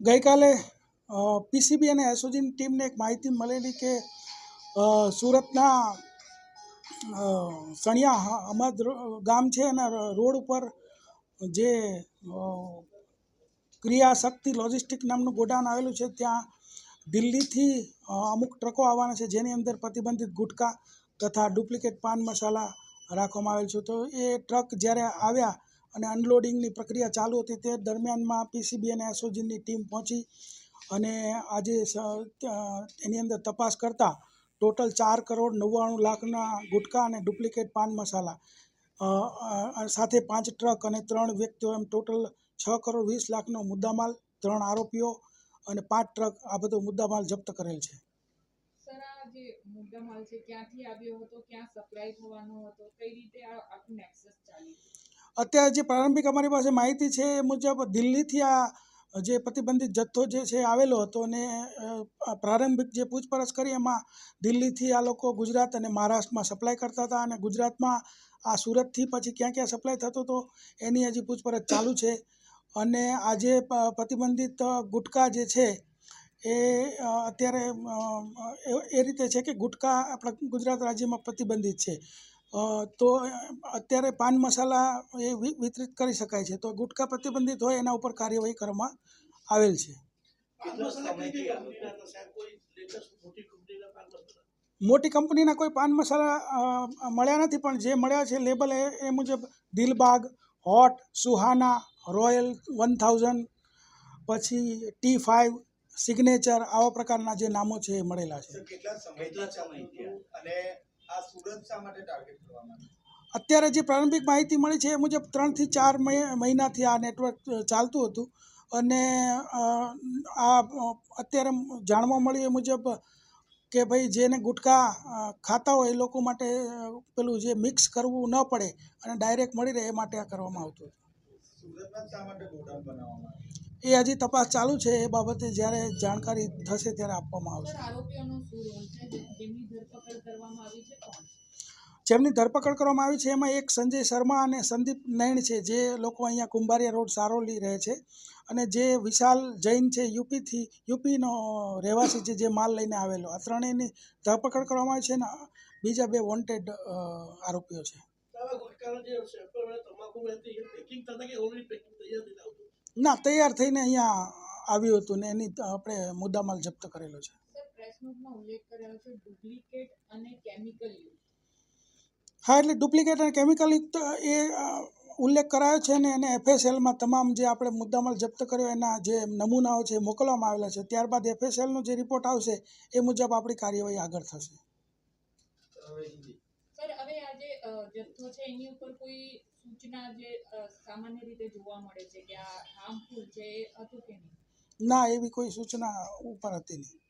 ગઈકાલે પીસીબી અને એસઓજીની ટીમને એક માહિતી મળેલી કે સુરતના સણિયા અમદ ગામ છે અને રોડ ઉપર જે ક્રિયાશક્તિ લોજિસ્ટિક નામનું ગોડાઉન આવેલું છે, ત્યાં દિલ્હીથી અમુક ટ્રકો આવવાના છે, જેની અંદર પ્રતિબંધિત ગુટકા તથા ડુપ્લિકેટ પાન મસાલા રાખવામાં આવેલ છે. તો એ ટ્રક જ્યારે આવ્યા અને અનલોડિંગની પ્રક્રિયા ચાલુ હતી તે દરમિયાનમાં પીસીબી અને એસઓજીની ટીમ પહોંચી અને આજે એની અંદર તપાસ કરતાં ટોટલ ચાર કરોડ નવ્વાણું લાખના ગુટકા અને ડુપ્લિકેટ પાન મસાલા સાથે પાંચ ટ્રક અને ત્રણ વ્યક્તિઓ એમ ટોટલ છ કરોડ વીસ લાખનો મુદ્દામાલ, ત્રણ આરોપીઓ અને પાંચ ટ્રક આ બધો મુદ્દામાલ જપ્ત કરેલ છે. મુદ્દામાલ છે, ક્યાંથી આવ્યો હતો, ક્યાં સપ્લાય થવાનો હતો, કઈ રીતે આ આખું નેક્સસ અત્યારે જે પ્રારંભિક અમારી પાસે માહિતી છે એ મુજબ દિલ્હીથી આ જે પ્રતિબંધિત જથ્થો જે છે આવેલો હતો અને પ્રારંભિક જે પૂછપરછ કરી એમાં દિલ્હીથી આ લોકો ગુજરાત અને મહારાષ્ટ્રમાં સપ્લાય કરતા હતા અને ગુજરાતમાં આ સુરતથી પછી ક્યાં ક્યાં સપ્લાય થતો હતો એની હજી પૂછપરછ ચાલુ છે. અને આજે પ્રતિબંધિત ગુટકા જે છે એ અત્યારે એ- રીતે છે કે ગુટકા આપણા ગુજરાત રાજ્યમાં પ્રતિબંધિત છે. તો અત્યારે પાન મસાલા એ વિતરિત કરી શકાય છે. તો ગુટકા પ્રતિબંધિત હોય એના ઉપર કાર્યવાહી કરવામાં આવેલ છે. મોટી કંપનીના કોઈ પાન મસાલા મળ્યા નથી, પણ જે મળ્યા છે લેબલ એ એ મુજબ Dilbagh, hot, Suhana, royal one thousand, પછી ટી ફાઇવ સિગ્નેચર આવા પ્રકારના જે નામો છે એ મળેલા છે. આ સુરત શા માટે ટાર્ગેટ કરવામાં અત્યારે જે પ્રારંભિક માહિતી મળી છે એ મુજબ ત્રણથી ચાર મહિ- મહિનાથી આ નેટવર્ક ચાલતું હતું. અને આ અત્યારે જાણવા મળ્યું એ મુજબ કે ભાઈ જેને ગુટખા ખાતા હોય એ લોકો માટે પેલું જે મિક્સ કરવું ન પડે અને ડાયરેક્ટ મળી રહે એ માટે આ કરવામાં આવતું હતું. એ હજી તપાસ ચાલુ છે એ બાબતે જ્યારે જાણકારી થશે ત્યારે આપવામાં આવશે. ધરપકડ કરવામાં આવી છે કોણ? જેમની ધરપકડ કરવામાં આવી છે એમાં એક સંજય શર્મા અને સંદીપ નૈણ છે જે લોકો અહીંયા કુંભારિયા રોડ સારોલી રહે છે. અને જે વિશાલ જૈન છે યુપીથી યુપીનો રહેવાસી છે જે માલ લઈને આવેલો. આ ત્રણેયની ધરપકડ કરવામાં આવી છે અને બીજા બે વોન્ટેડ આરોપીઓ છે. ના તૈયાર થઈને અહીંયા આવ્યું હતું ને એની આપણે મુદ્દામાલ જપ્ત કરેલો છે. સર ઉલ્લેખ કરેલો છે ડુપ્લિકેટ અને કેમિકલ હા એટલે ડુપ્લિકેટ અને કેમિકલ યુક્ત એ ઉલ્લેખ કરાયો છે ને એને એફએસએલમાં તમામ જે આપણે મુદ્દામાલ જપ્ત કર્યો એના જે નમૂનાઓ છે મોકલવામાં આવેલા છે. ત્યારબાદ એફએસએલનો જે રિપોર્ટ આવશે એ મુજબ આપણી કાર્યવાહી આગળ થશે. સર હવે આ જે જથ્થો છે એની ઉપર કોઈ સૂચના જે સામાન્ય રીતે જોવા મળે છે કે આ હાર્મફુલ છે હતું કે નહીં? ના એવી કોઈ સૂચના ઉપર હતી નહીં.